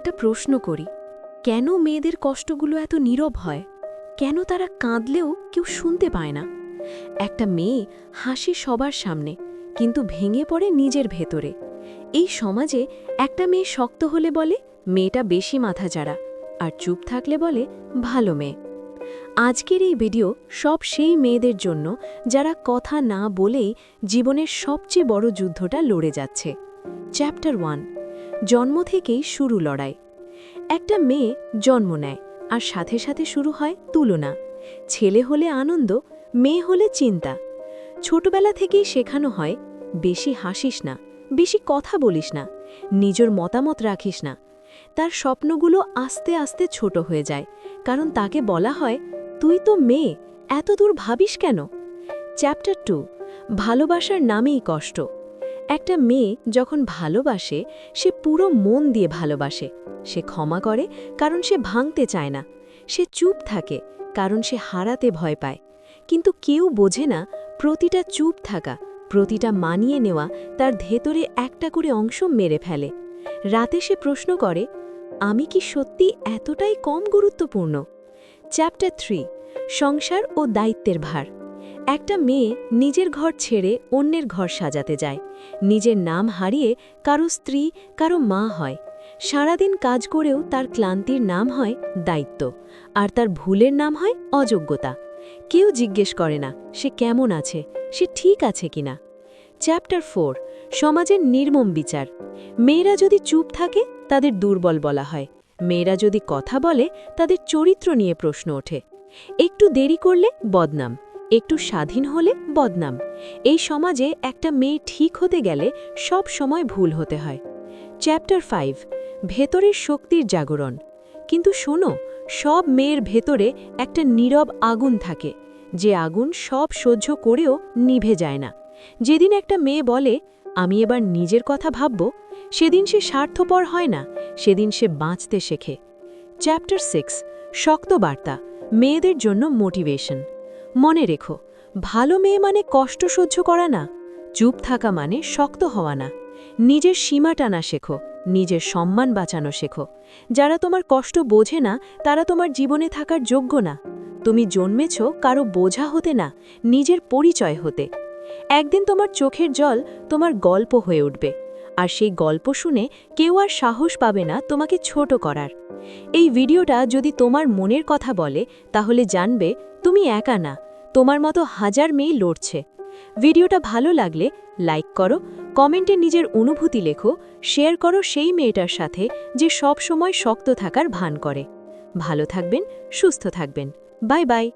একটা প্রশ্ন করি, কেন মেয়েদের কষ্টগুলো এত নীরব হয়? কেন তারা কাঁদলেও কেউ শুনতে পায় না? একটা মেয়ে হাসি সবার সামনে, কিন্তু ভেঙে পড়ে নিজের ভেতরে। এই সমাজে একটা মেয়ে শক্ত হলে বলে, মেয়েটা বেশি মাথা যারা। আর চুপ থাকলে বলে, ভালো মেয়ে। আজকের এই ভিডিও সব সেই মেয়েদের জন্য যারা কথা না বলেই জীবনের সবচেয়ে বড় যুদ্ধটা লড়ে যাচ্ছে। চ্যাপ্টার ওয়ান জন্ম থেকেই শুরু লড়াই। একটা মেয়ে জন্ম নেয় আর সাথে সাথে শুরু হয় তুলনা। ছেলে হলে আনন্দ, মেয়ে হলে চিন্তা। ছোটবেলা থেকেই শেখানো হয়, বেশি হাসিস না, বেশি কথা বলিস না, নিজের মতামত রাখিস না। তার স্বপ্নগুলো আস্তে আস্তে ছোট হয়ে যায়, কারণ তাকে বলা হয়, তুই তো মেয়ে এত দূর ভাবিস কেন? চ্যাপ্টার টু ভালোবাসার নামেই কষ্ট। একটা মেয়ে যখন ভালোবাসে, সে পুরো মন দিয়ে ভালোবাসে। সে ক্ষমা করে, কারণ সে ভাঙতে চায় না। সে চুপ থাকে, কারণ সে হারাতে ভয় পায়। কিন্তু কেউ বোঝে না, প্রতিটা চুপ থাকা, প্রতিটা মানিয়ে নেওয়া তার ভেতরে একটা করে অংশ মেরে ফেলে। রাতে সে প্রশ্ন করে, আমি কি সত্যি এতটাই কম গুরুত্বপূর্ণ? চ্যাপ্টার থ্রি সংসার ও দায়িত্বের ভার। একটা মেয়ে নিজের ঘর ছেড়ে অন্যের ঘর সাজাতে যায়। নিজের নাম হারিয়ে কারও স্ত্রী, কারও মা হয়। সারাদিন কাজ করেও তার ক্লান্তির নাম হয় দায়িত্ব, আর তার ভুলের নাম হয় অযোগ্যতা। কেউ জিজ্ঞেস করে না, সে কেমন আছে, সে ঠিক আছে কিনা চ্যাপ্টার ফোর সমাজের নির্মম বিচার। মেয়েরা যদি চুপ থাকে, তাদের দুর্বল বলা হয়। মেয়েরা যদি কথা বলে, তাদের চরিত্র নিয়ে প্রশ্ন ওঠে। একটু দেরি করলে বদনাম। একটু স্বাধীন হলে বদনাম। এই সমাজে একটা মেয়ে ঠিক হতে গেলে সব সময় ভুল হতে হয়। চ্যাপ্টার ফাইভ ভেতরের শক্তির জাগরণ। কিন্তু শোনো, সব মেয়ের ভেতরে একটা নীরব আগুন থাকে। যে আগুন সব সহ্য করেও নিভে যায় না। যেদিন একটা মেয়ে বলে, আমি এবার নিজের কথা ভাবব সেদিন সে স্বার্থপর হয় না, সেদিন সে বাঁচতে শেখে। চ্যাপ্টার সিক্স শক্ত বার্তা, মেয়েদের জন্য মোটিভেশন মনে রেখো, ভালো মেয়ে মানে কষ্ট সহ্য করা না, চুপ থাকা মানে শক্ত হওয়া না। নিজের সীমা টানা শেখো, নিজের সম্মান বাঁচানো শেখো। যারা তোমার কষ্ট বোঝে না, তারা তোমার জীবনে থাকার যোগ্য না। তুমি জন্মেছ কারও বোঝা হতে না, নিজের পরিচয় হতে। একদিন তোমার চোখের জল তোমার গল্প হয়ে উঠবে, আর সেই গল্প শুনে কেউ আর সাহস পাবে না তোমাকে ছোট করার। এই ভিডিওটা যদি তোমার মনের কথা বলে, তাহলে জানবে তুমি একা না, তোমার মতো হাজার মেয়ে লড়ছে। ভিডিওটা ভালো লাগলে লাইক করো, কমেন্টে নিজের অনুভূতি লেখো, শেয়ার করো সেই মেয়েটার সাথে যে সব সময় শক্ত থাকার ভান করে। ভালো থাকবেন, সুস্থ থাকবেন। Bye bye.